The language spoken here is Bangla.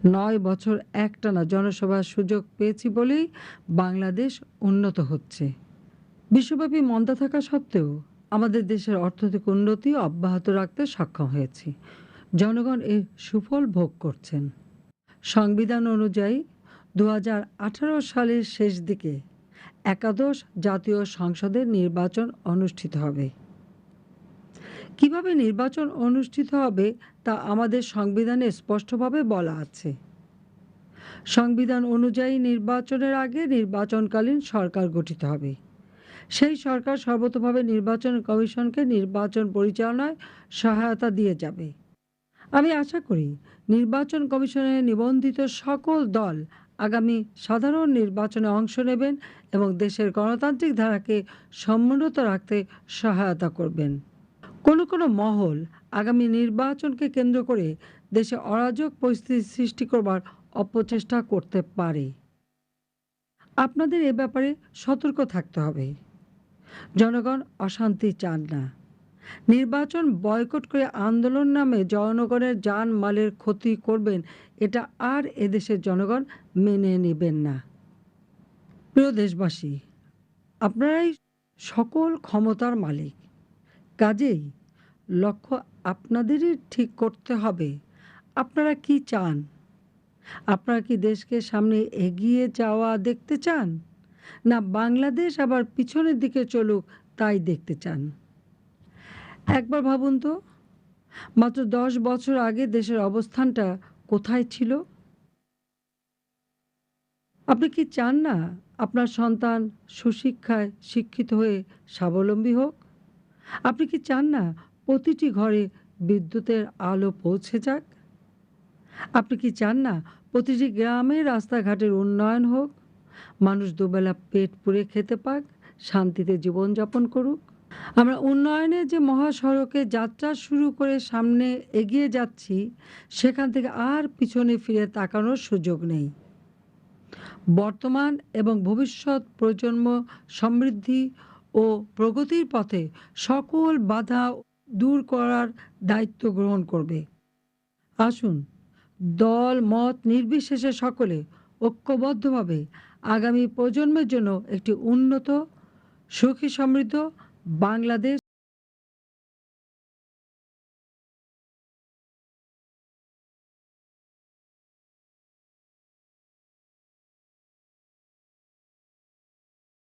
নয় বছর একটানা জনসভার সুযোগ পেয়েছি বলেই বাংলাদেশ উন্নত হচ্ছে। বিশ্বব্যাপী মন্দা থাকা সত্ত্বেও আমাদের দেশের অর্থনৈতিক উন্নতি অব্যাহত রাখতে সক্ষম হয়েছি। জনগণ এর সুফল ভোগ করছেন। সংবিধান অনুযায়ী দু হাজার আঠারো সালের শেষ দিকে একাদশ জাতীয় সংসদের নির্বাচন অনুষ্ঠিত হবে। কীভাবে নির্বাচন অনুষ্ঠিত হবে তা আমাদের সংবিধানে স্পষ্টভাবে বলা আছে। সংবিধান অনুযায়ী নির্বাচনের আগে নির্বাচনকালীন সরকার গঠিত হবে। সেই সরকার সর্বতভাবে নির্বাচন কমিশনকে নির্বাচন পরিচালনায় সহায়তা দিয়ে যাবে। আমি আশা করি নির্বাচন কমিশনে নিবন্ধিত সকল দল আগামী সাধারণ নির্বাচনে অংশ নেবেন এবং দেশের গণতান্ত্রিক ধারাকে সমুন্নত রাখতে সহায়তা করবেন। কোনো কোনো মহল আগামী নির্বাচনকে কেন্দ্র করে দেশে অরাজক পরিস্থিতি সৃষ্টি করবার অপচেষ্টা করতে পারে। আপনাদের এ ব্যাপারে সতর্ক থাকতে হবে। জনগণ অশান্তি চান না। নির্বাচন বয়কট করে আন্দোলন নামে জনগণের যান মালের ক্ষতি করবেন, এটা আর এদেশের জনগণ মেনে নেবেন না। প্রিয় দেশবাসী, আপনারাই সকল ক্ষমতার মালিক। কাজেই লক্ষ্য আপনাদেরই ঠিক করতে হবে। আপনারা কি চান? আপনারা কি দেশকে সামনে এগিয়ে যাওয়া দেখতে চান? না বাংলাদেশ আবার পিছনের দিকে চলুক তাই দেখতে চান? একবার ভাবুন তো, মাত্র দশ বছর আগে দেশের অবস্থানটা কোথায় ছিল? আপনি কি চান না আপনার সন্তান সুশিক্ষায় শিক্ষিত হয়ে স্বাবলম্বী হোক? আপনি কি চান না প্রতিটি ঘরে বিদ্যুতের আলো পৌঁছে যাক? আপনি কি চান না প্রতিটি গ্রামে রাস্তাঘাটের উন্নয়ন হোক? মানুষ দুবেলা পেট পুড়ে খেতে পাক, শান্তিতে জীবনযাপন করুক। আমরা উন্নয়নের যে মহাসড়কে যাত্রা শুরু করে সামনে এগিয়ে যাচ্ছি, সেখান থেকে আর পিছনে ফিরে তাকানোর সুযোগ নেই। বর্তমান এবং ভবিষ্যৎ প্রজন্ম সমৃদ্ধি ও প্রগতির পথে সকল বাধা দূর করার দায়িত্ব গ্রহণ করবে। আসুন, দল, মত নির্বিশেষে সকলে ঐক্যবদ্ধভাবে আগামী প্রজন্মের জন্য একটি উন্নত, সুখী সমৃদ্ধ বাংলাদেশ